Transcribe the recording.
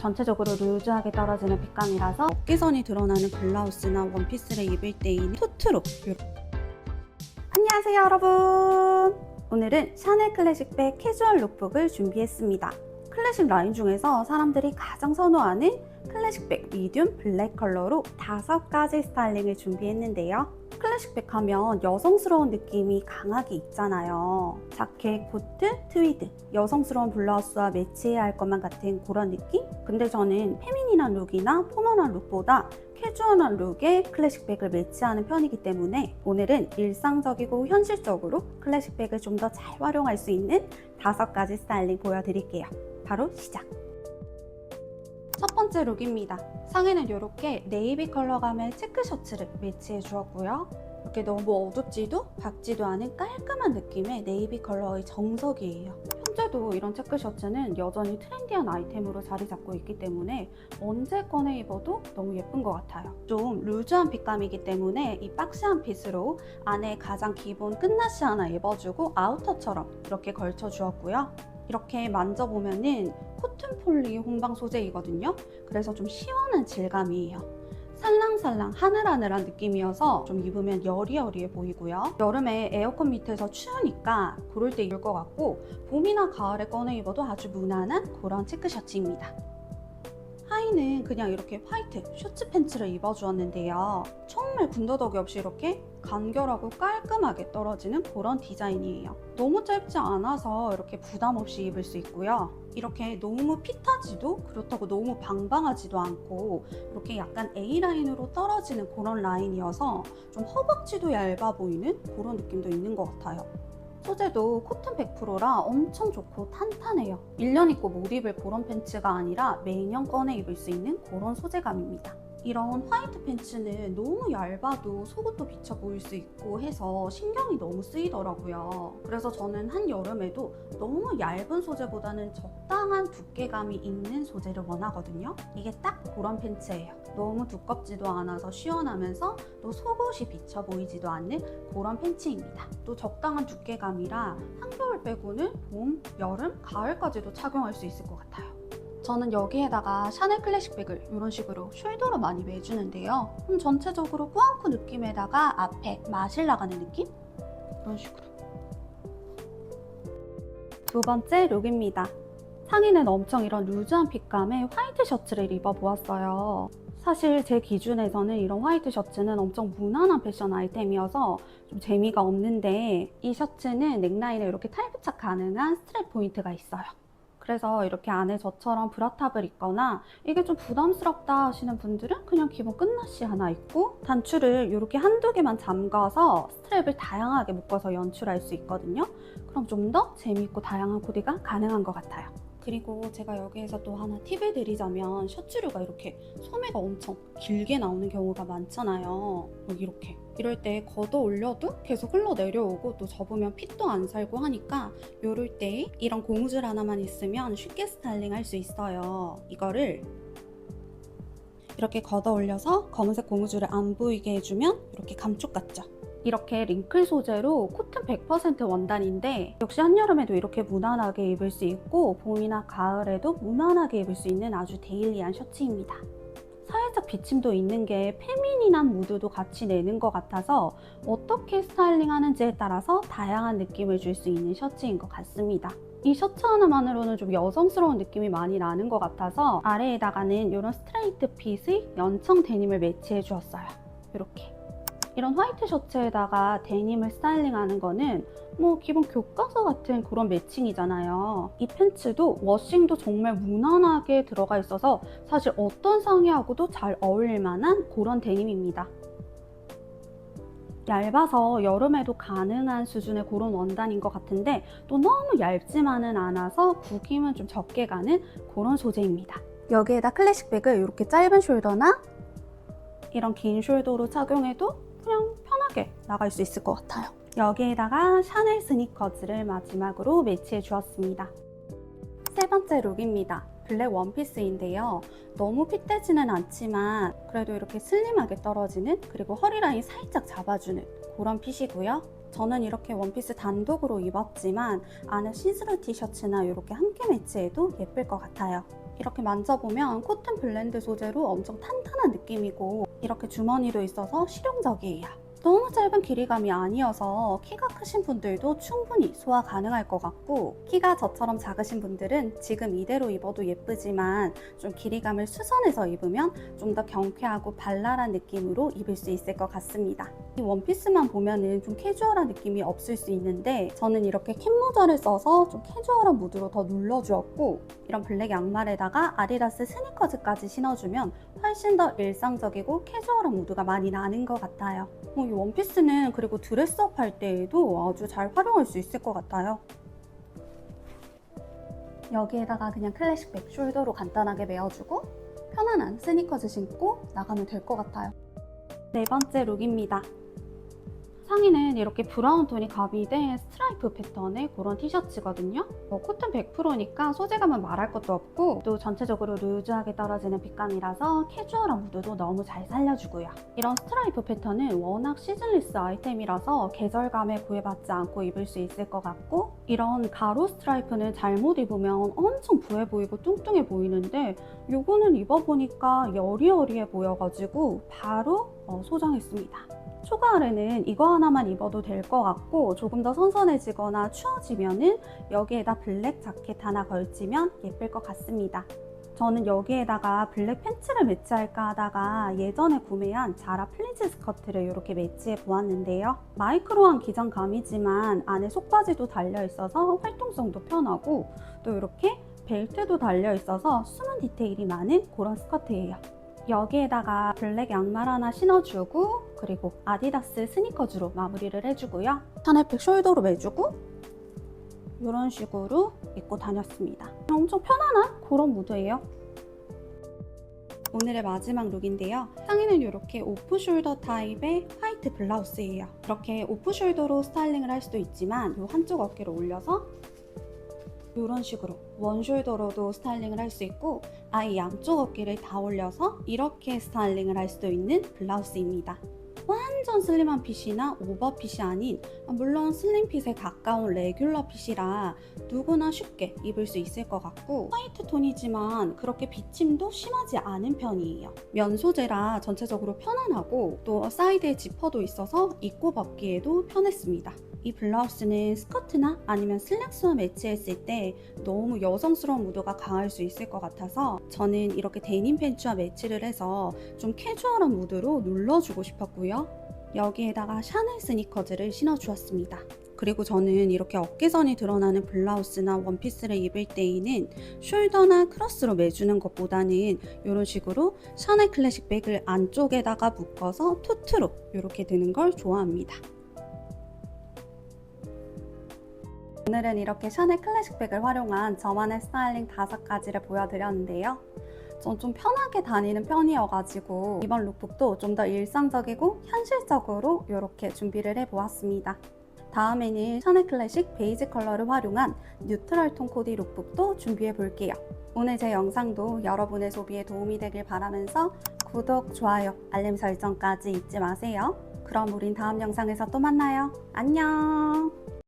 전체적으로 루즈하게 떨어지는 핏감이라서 어깨선이 드러나는 블라우스나 원피스를 입을 때인 투트로. 안녕하세요 여러분. 오늘은 샤넬 클래식백 캐주얼 룩북을 준비했습니다. 클래식 라인 중에서 사람들이 가장 선호하는 클래식백 미디움 블랙 컬러로 다섯 가지 스타일링을 준비했는데요 클래식백 하면 여성스러운 느낌이 강하게 있잖아요. 자켓, 코트, 트위드, 여성스러운 블라우스와 매치해야 할 것만 같은 그런 느낌? 근데 저는 페미닌한 룩이나 포멀한 룩보다 캐주얼한 룩에 클래식백을 매치하는 편이기 때문에 오늘은 일상적이고 현실적으로 클래식백을 좀 더 잘 활용할 수 있는 다섯 가지 스타일링 보여드릴게요. 바로 시작! 첫 번째 룩입니다. 상의는 이렇게 네이비 컬러감의 체크 셔츠를 매치해 주었고요. 이렇게 너무 어둡지도 밝지도 않은 깔끔한 느낌의 네이비 컬러의 정석이에요. 현재도 이런 체크 셔츠는 여전히 트렌디한 아이템으로 자리 잡고 있기 때문에 언제 꺼내 입어도 너무 예쁜 것 같아요. 좀 루즈한 핏감이기 때문에 이 박시한 핏으로 안에 가장 기본 끝나시 하나 입어주고 아우터처럼 이렇게 걸쳐 주었고요. 이렇게 만져보면은 코튼 폴리 홍방 소재이거든요. 그래서 좀 시원한 질감이에요. 살랑살랑 하늘하늘한 느낌이어서 좀 입으면 여리여리해 보이고요. 여름에 에어컨 밑에서 추우니까 그럴 때 입을 것 같고 봄이나 가을에 꺼내 입어도 아주 무난한 그런 체크 셔츠입니다. 하의는 그냥 이렇게 화이트 셔츠 팬츠를 입어주었는데요. 정말 군더더기 없이 이렇게 간결하고 깔끔하게 떨어지는 그런 디자인이에요. 너무 짧지 않아서 이렇게 부담 없이 입을 수 있고요. 이렇게 너무 핏하지도 그렇다고 너무 방방하지도 않고 이렇게 약간 A라인으로 떨어지는 그런 라인이어서 좀 허벅지도 얇아 보이는 그런 느낌도 있는 것 같아요. 소재도 코튼 100%라 엄청 좋고 탄탄해요. 1년 입고 못 입을 그런 팬츠가 아니라 매년 꺼내 입을 수 있는 그런 소재감입니다. 이런 화이트 팬츠는 너무 얇아도 속옷도 비쳐 보일 수 있고 해서 신경이 너무 쓰이더라고요. 그래서 저는 한여름에도 너무 얇은 소재보다는 적당한 두께감이 있는 소재를 원하거든요. 이게 딱 그런 팬츠예요. 너무 두껍지도 않아서 시원하면서 또 속옷이 비쳐 보이지도 않는 그런 팬츠입니다. 또 적당한 두께감이라 한겨울 빼고는 봄, 여름, 가을까지도 착용할 수 있을 것 같아요. 저는 여기에다가 샤넬 클래식 백을 이런 식으로 숄더로 많이 매주는데요. 음, 전체적으로 꾸안꾸 느낌에다가 앞에 맛을 나가는 느낌? 이런 식으로. 두 번째 룩입니다. 상의는 엄청 이런 루즈한 핏감의 화이트 셔츠를 입어보았어요. 사실 제 기준에서는 이런 화이트 셔츠는 엄청 무난한 패션 아이템이어서 좀 재미가 없는데 이 셔츠는 넥라인에 이렇게 탈부착 가능한 스트랩 포인트가 있어요. 그래서 이렇게 안에 저처럼 브라탑을 입거나 이게 좀 부담스럽다 하시는 분들은 그냥 기본 끝나시 하나 입고 단추를 이렇게 한두 개만 잠가서 스트랩을 다양하게 묶어서 연출할 수 있거든요. 그럼 좀 더 재미있고 다양한 코디가 가능한 것 같아요. 그리고 제가 여기에서 또 하나 팁을 드리자면 셔츠류가 이렇게 소매가 엄청 길게 나오는 경우가 많잖아요. 뭐 이렇게. 이럴 때 걷어 올려도 계속 흘러내려오고 또 접으면 핏도 안 살고 하니까 요럴 때 이런 고무줄 하나만 있으면 쉽게 스타일링 할 수 있어요. 이거를 이렇게 걷어 올려서 검은색 고무줄을 안 보이게 해주면 이렇게 감쪽 같죠? 이렇게 링클 소재로 코튼 100% 원단인데 역시 한여름에도 이렇게 무난하게 입을 수 있고 봄이나 가을에도 무난하게 입을 수 있는 아주 데일리한 셔츠입니다. 살짝 비침도 있는 게 페미닌한 무드도 같이 내는 것 같아서 어떻게 스타일링 하는지에 따라서 다양한 느낌을 줄 수 있는 셔츠인 것 같습니다. 이 셔츠 하나만으로는 좀 여성스러운 느낌이 많이 나는 것 같아서 아래에다가는 이런 스트레이트 핏의 연청 데님을 매치해 주었어요. 이렇게. 이런 화이트 셔츠에다가 데님을 스타일링하는 거는 뭐 기본 교과서 같은 그런 매칭이잖아요. 이 팬츠도 워싱도 정말 무난하게 들어가 있어서 사실 어떤 상의하고도 잘 어울릴 만한 그런 데님입니다. 얇아서 여름에도 가능한 수준의 그런 원단인 것 같은데 또 너무 얇지만은 않아서 구김은 좀 적게 가는 그런 소재입니다. 여기에다 클래식 백을 이렇게 짧은 숄더나 이런 긴 숄더로 착용해도 편하게 나갈 수 있을 것 같아요. 여기에다가 샤넬 스니커즈를 마지막으로 매치해 주었습니다. 세 번째 룩입니다. 블랙 원피스인데요. 너무 핏되지는 않지만 그래도 이렇게 슬림하게 떨어지는 그리고 허리 라인 살짝 잡아주는 그런 핏이고요. 저는 이렇게 원피스 단독으로 입었지만 안에 시스루 티셔츠나 이렇게 함께 매치해도 예쁠 것 같아요. 이렇게 만져보면 코튼 블렌드 소재로 엄청 탄탄한 느낌이고 이렇게 주머니도 있어서 실용적이에요. 너무 짧은 길이감이 아니어서 키가 크신 분들도 충분히 소화 가능할 것 같고 키가 저처럼 작으신 분들은 지금 이대로 입어도 예쁘지만 좀 길이감을 수선해서 입으면 좀 더 경쾌하고 발랄한 느낌으로 입을 수 있을 것 같습니다. 이 원피스만 보면은 좀 캐주얼한 느낌이 없을 수 있는데 저는 이렇게 캡 모자를 써서 좀 캐주얼한 무드로 더 눌러주었고 이런 블랙 양말에다가 아디다스 스니커즈까지 신어주면 훨씬 더 일상적이고 캐주얼한 무드가 많이 나는 것 같아요. 어, 이 원피스는 그리고 드레스업 할 때에도 아주 잘 활용할 수 있을 것 같아요. 여기에다가 그냥 클래식 백 숄더로 간단하게 메어주고 편안한 스니커즈 신고 나가면 될 것 같아요. 네 번째 룩입니다. 상의는 이렇게 브라운 톤이 가미된 스트라이프 패턴의 그런 티셔츠거든요. 뭐 코튼 100%니까 소재감은 말할 것도 없고 또 전체적으로 루즈하게 떨어지는 핏감이라서 캐주얼한 무드도 너무 잘 살려주고요. 이런 스트라이프 패턴은 워낙 시즌리스 아이템이라서 계절감에 구애받지 않고 입을 수 있을 것 같고 이런 가로 스트라이프는 잘못 입으면 엄청 부해 보이고 뚱뚱해 보이는데 요거는 입어보니까 여리여리해 보여가지고 바로 어, 소장했습니다. 초가 아래는 이거 하나만 입어도 될 것 같고 조금 더 선선해지거나 추워지면은 여기에다 블랙 자켓 하나 걸치면 예쁠 것 같습니다. 저는 여기에다가 블랙 팬츠를 매치할까 하다가 예전에 구매한 자라 플리즈 스커트를 이렇게 매치해 보았는데요. 마이크로한 기장감이지만 안에 속바지도 달려 있어서 활동성도 편하고 또 이렇게 벨트도 달려 있어서 숨은 디테일이 많은 그런 스커트예요. 여기에다가 블랙 양말 하나 신어주고 그리고 아디다스 스니커즈로 마무리를 해주고요. 샤넬백 숄더로 매주고 이런 식으로 입고 다녔습니다. 엄청 편안한 그런 무드예요. 오늘의 마지막 룩인데요. 상의는 이렇게 오프 숄더 타입의 화이트 블라우스예요. 이렇게 오프 숄더로 스타일링을 할 수도 있지만 이 한쪽 어깨를 올려서 이런 식으로 원숄더로도 스타일링을 할 수 있고 아예 양쪽 어깨를 다 올려서 이렇게 스타일링을 할 수도 있는 블라우스입니다. 완전 슬림한 핏이나 오버핏이 아닌 물론 슬림핏에 가까운 레귤러 핏이라 누구나 쉽게 입을 수 있을 것 같고 화이트 톤이지만 그렇게 비침도 심하지 않은 편이에요. 면 소재라 전체적으로 편안하고 또 사이드에 지퍼도 있어서 입고 벗기에도 편했습니다. 이 블라우스는 스커트나 아니면 슬랙스와 매치했을 때 너무 여성스러운 무드가 강할 수 있을 것 같아서 저는 이렇게 데님 팬츠와 매치를 해서 좀 캐주얼한 무드로 눌러주고 싶었고요. 여기에다가 샤넬 스니커즈를 신어주었습니다. 그리고 저는 이렇게 어깨선이 드러나는 블라우스나 원피스를 입을 때에는 숄더나 크로스로 매주는 것보다는 이런 식으로 샤넬 클래식 백을 안쪽에다가 묶어서 토트로 이렇게 드는 걸 좋아합니다. 오늘은 이렇게 샤넬 클래식 백을 활용한 저만의 스타일링 다섯 가지를 보여드렸는데요. 전 좀 편하게 다니는 편이어가지고 이번 룩북도 좀 더 일상적이고 현실적으로 이렇게 준비를 해보았습니다. 다음에는 샤넬 클래식 베이지 컬러를 활용한 뉴트럴 톤 코디 룩북도 준비해 볼게요. 오늘 제 영상도 여러분의 소비에 도움이 되길 바라면서 구독, 좋아요, 알림 설정까지 잊지 마세요. 그럼 우린 다음 영상에서 또 만나요. 안녕!